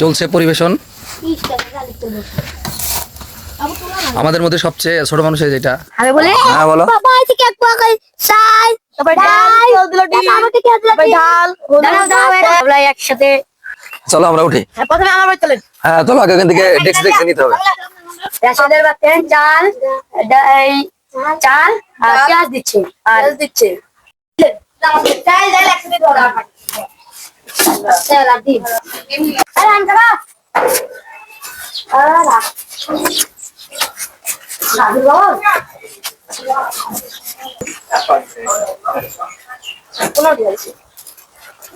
চলছে পরিবেশন। আমাদের মধ্যে সবচেয়ে ছোট মানুষ এই যেটা আমি বলি হ্যাঁ বলো। বাবা আছে কেক পাকাই চাই তারপর ডাল আমাকে দিল ডাল আমরা একসাথে চলো আমরা উঠি। হ্যাঁ, প্রথমে আমার বাড়ি চলেন। হ্যাঁ চলো আগে এখান থেকে ডেক্স ডেক্স নিতে হবে। রাশিদের বাতেন চাল চাল আর পেঁয়াজ দিচ্ছে। আর দিচ্ছে। চাল ডাল একসাথে ধরা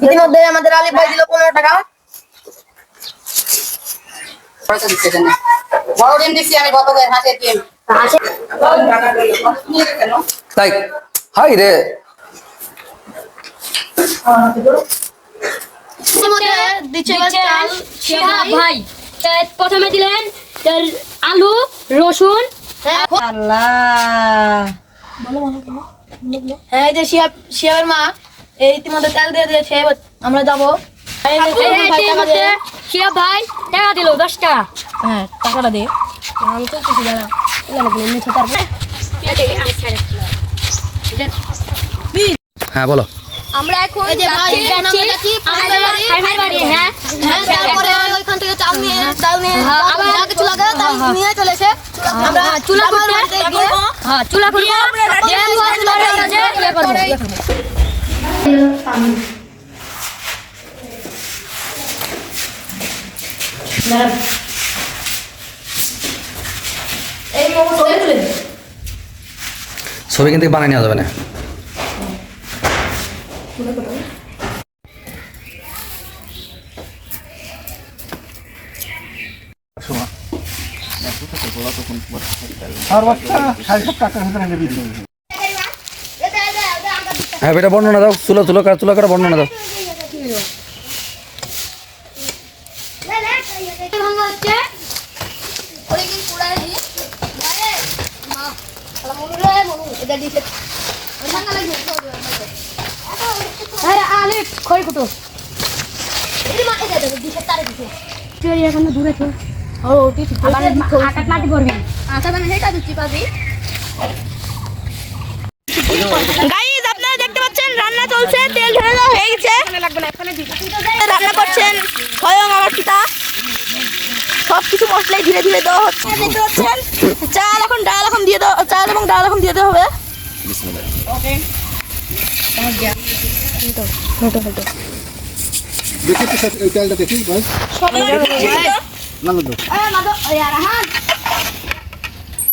ইতিমধ্যে আমাদের আলিফ ভাই দিল পনেরো টাকা। পয়সা দিচ্ছে কেন আমি করে হাঁসের ডিম হাই রে। ভাই। প্রথমে দিলেন আলু রসুন। আল্লাহ। হ্যাঁ যে শিয়াব শিয়াবের মা এই ইতিমধ্যে তেল দিয়ে দিয়েছে আমরা যাব। এই যে এই শিয়াব ভাই টাকা দিল দশ টাকা হ্যাঁ টাকাটা দিয়ে আমি তো কিছু জানা মিঠে তারপরে হ্যাঁ বলো। আমরা এখন বাড়ি, হ্যাঁ। হ্যাঁ ওইখান থেকে চাল নিয়ে ডাল নিয়ে হ্যাঁ, যা কিছু লাগে তাই নিয়ে চলে আমরা চুলা গিয়ে হ্যাঁ চুলা করব করব। চলে ছবি কিন্তু বানিয়ে নেওয়া যাবে না। হ্যাঁ বেটা বর্ণনা দাও চুলো চুলো কাটা চুলো কাটা বর্ণনা দাও ভাঙা হচ্ছে অনেকদিন পুরাই দিয়ে আরে মা আলা মনু রে মনু এটা দিছে ভাঙা লাগবে এই আলে খড়ি কুটো এখন দূরে তো ও ঠিক আবার আকাট মাটি পড়বি। আচ্ছা মানে সেটা গাইজ আপনারা দেখতে পাচ্ছেন রান্না চলছে তেল ঢেলে দেওয়া হয়ে গেছে। রান্না করছেন স্বয়ং আমার পিতা। সব কিছু মশলাই ধীরে ধীরে দেওয়া হচ্ছে। দেখতে পাচ্ছেন? চাল এখন ডাল এখন দিয়ে দেওয়া চাল এবং ডাল এখন দিয়ে দেওয়া হবে। দেখি তো এই তেলটা দেখি ভাই না না দাও। এ মাদো রাহান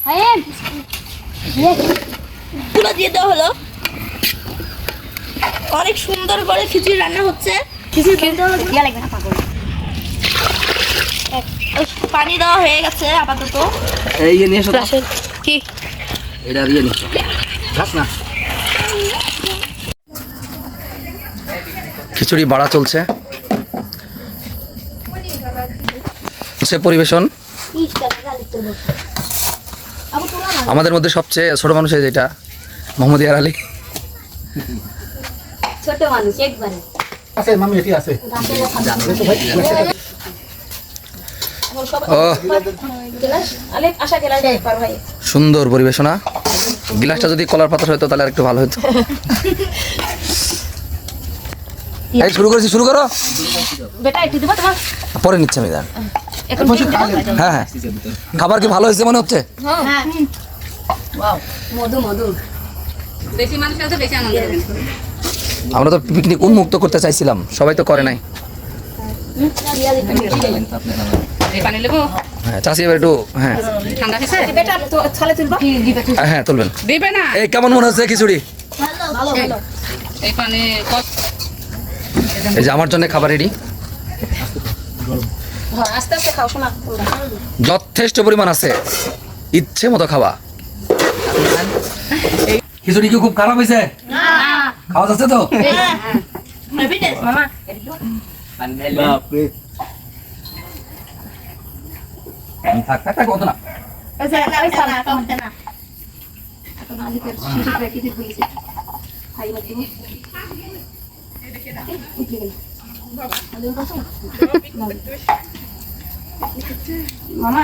হায়েন তুলো দিয়ে দেওয়া হলো অনেক সুন্দর করে খিচুড়ি রান্না হচ্ছে খিচুড়ি লাগবে না পাগল পানি দেওয়া হয়ে গেছে আপাতত এই যে নিয়ে এসো কি এটা দিয়ে নিয়ে। না খিচুড়ি বাড়া চলছে। চলছে পরিবেশন। আমাদের মধ্যে সবচেয়ে ছোট মানুষ এই যেটা মোহাম্মদ ইয়ার আলী। ছোট মানুষ একবারে। আছে মামি এটি আছে। সুন্দর পরিবেশনা। গিলাসটা যদি কলার পাতা হতো তাহলে আর একটু ভালো হতো। এই শুরু করেছি শুরু করো। বেটা একটু দিবা তোমার? পরে নিচ্ছে আমি দিবা? হ্যাঁ হ্যাঁ। খাবার কি ভালো হয়েছে মনে হচ্ছে? মধু মধু। বেশি মানুষ আছে বেশি আনন্দ আমরা তো পিকনিক উন্মুক্ত করতে চাইছিলাম সবাই তো করে নাই। এই পানি নেব হ্যাঁ চাষি এবার একটু হ্যাঁ। তো ছলে তুলবা? হ্যাঁ তুলবেন। এই কেমন মনে হচ্ছে খিচুড়ি? এই পানি কত এই যে আমার জন্য খাবার রেডি যথেষ্ট পরিমাণ আছে। ইচ্ছে মতো খাওয়া। খিচুড়ি কি খুব খারাপ হয়েছে? খাওয়া যাচ্ছে তো? না মামা